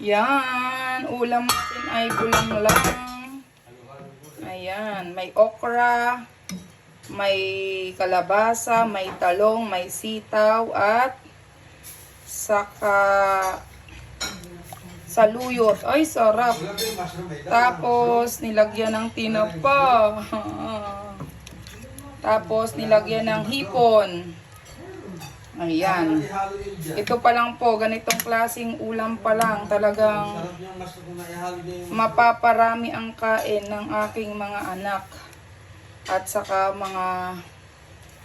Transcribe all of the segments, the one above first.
Yan, ulam natin ay bulang lang. Ayan, may okra, may kalabasa, may talong, may sitaw, at saka saluyot. Ay, sarap. Tapos, nilagyan ng tinapa. Tapos, nilagyan ng hipon. Ayan. Ito pa lang po, ganitong klasing ulam pa lang. Talagang mapaparami ang kain ng aking mga anak. At saka mga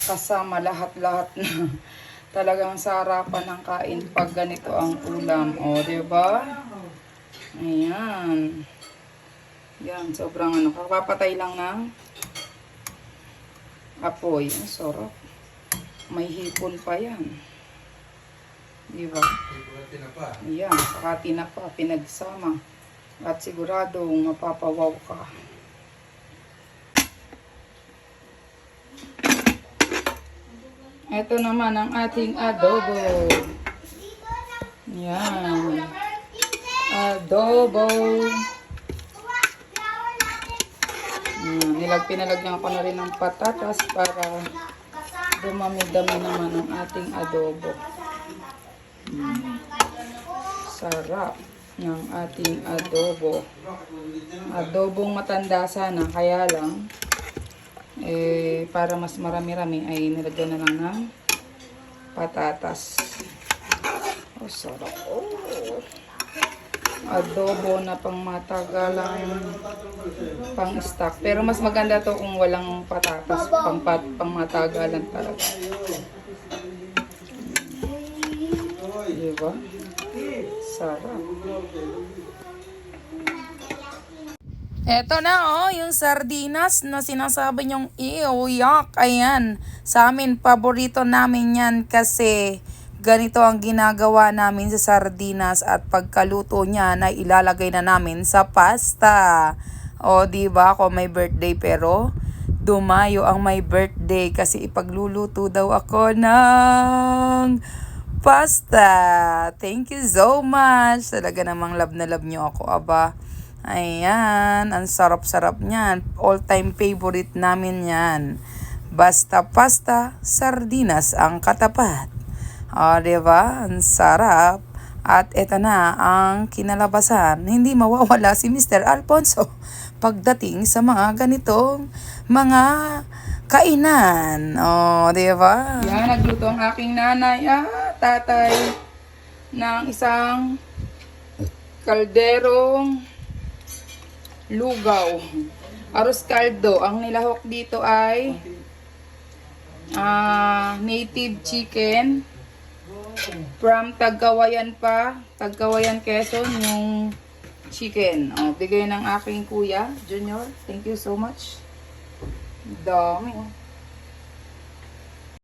kasama lahat-lahat na talagang sarapan ng kain pag ganito ang ulam. O, ba? Ayan. Yan, sobrang ano. Kapapatay lang ng apoy. Ang sarap. May hipon pa yan. Di ba? Ayan, saka tinapa, pinagsama. At siguradong mapapawaw ka. Ito naman ang ating adobo. Yan. Adobo. Yan. Nilag, pinalagyan ko na rin ng patatas para dumami-dami naman ang ating adobo. Mm. Sarap ng ating adobo. Adobong matanda sana, kaya lang, eh, para mas marami-rami ay nilagyan na lang ng patatas. Oh, sarap. Oh. Adobo na pang matagalang pang stock. Pero mas maganda to kung walang patatas, pang, pat, pang matagalan talaga. Diba? Sarap. Eto na oh, yung sardinas na sinasabi nyong ew, yuck. Ayan, sa amin, paborito namin yan kasi ganito ang ginagawa namin sa sardinas at pagkaluto niya na ilalagay na namin sa pasta. O, di ba ako may birthday pero dumayo ang may birthday kasi ipagluluto daw ako ng pasta. Thank you so much. Talaga namang love na love niyo ako, aba. Ayan, ang sarap-sarap niyan. All-time favorite namin yan. Basta pasta, sardinas ang katapat. O, diba? Ang sarap. At eto na ang kinalabasan. Hindi mawawala si Mr. Alfonso pagdating sa mga ganitong mga kainan. O, diba? Yan, nagluto ang aking nanay at tatay ng isang kalderong lugaw. Arroz caldo. Ang nilahok dito ay ah, native chicken from Tagkawayan pa. Tagkawayan Quezon yung chicken. Oh, bigay ng aking kuya, Junior. Thank you so much. Dami. Oh.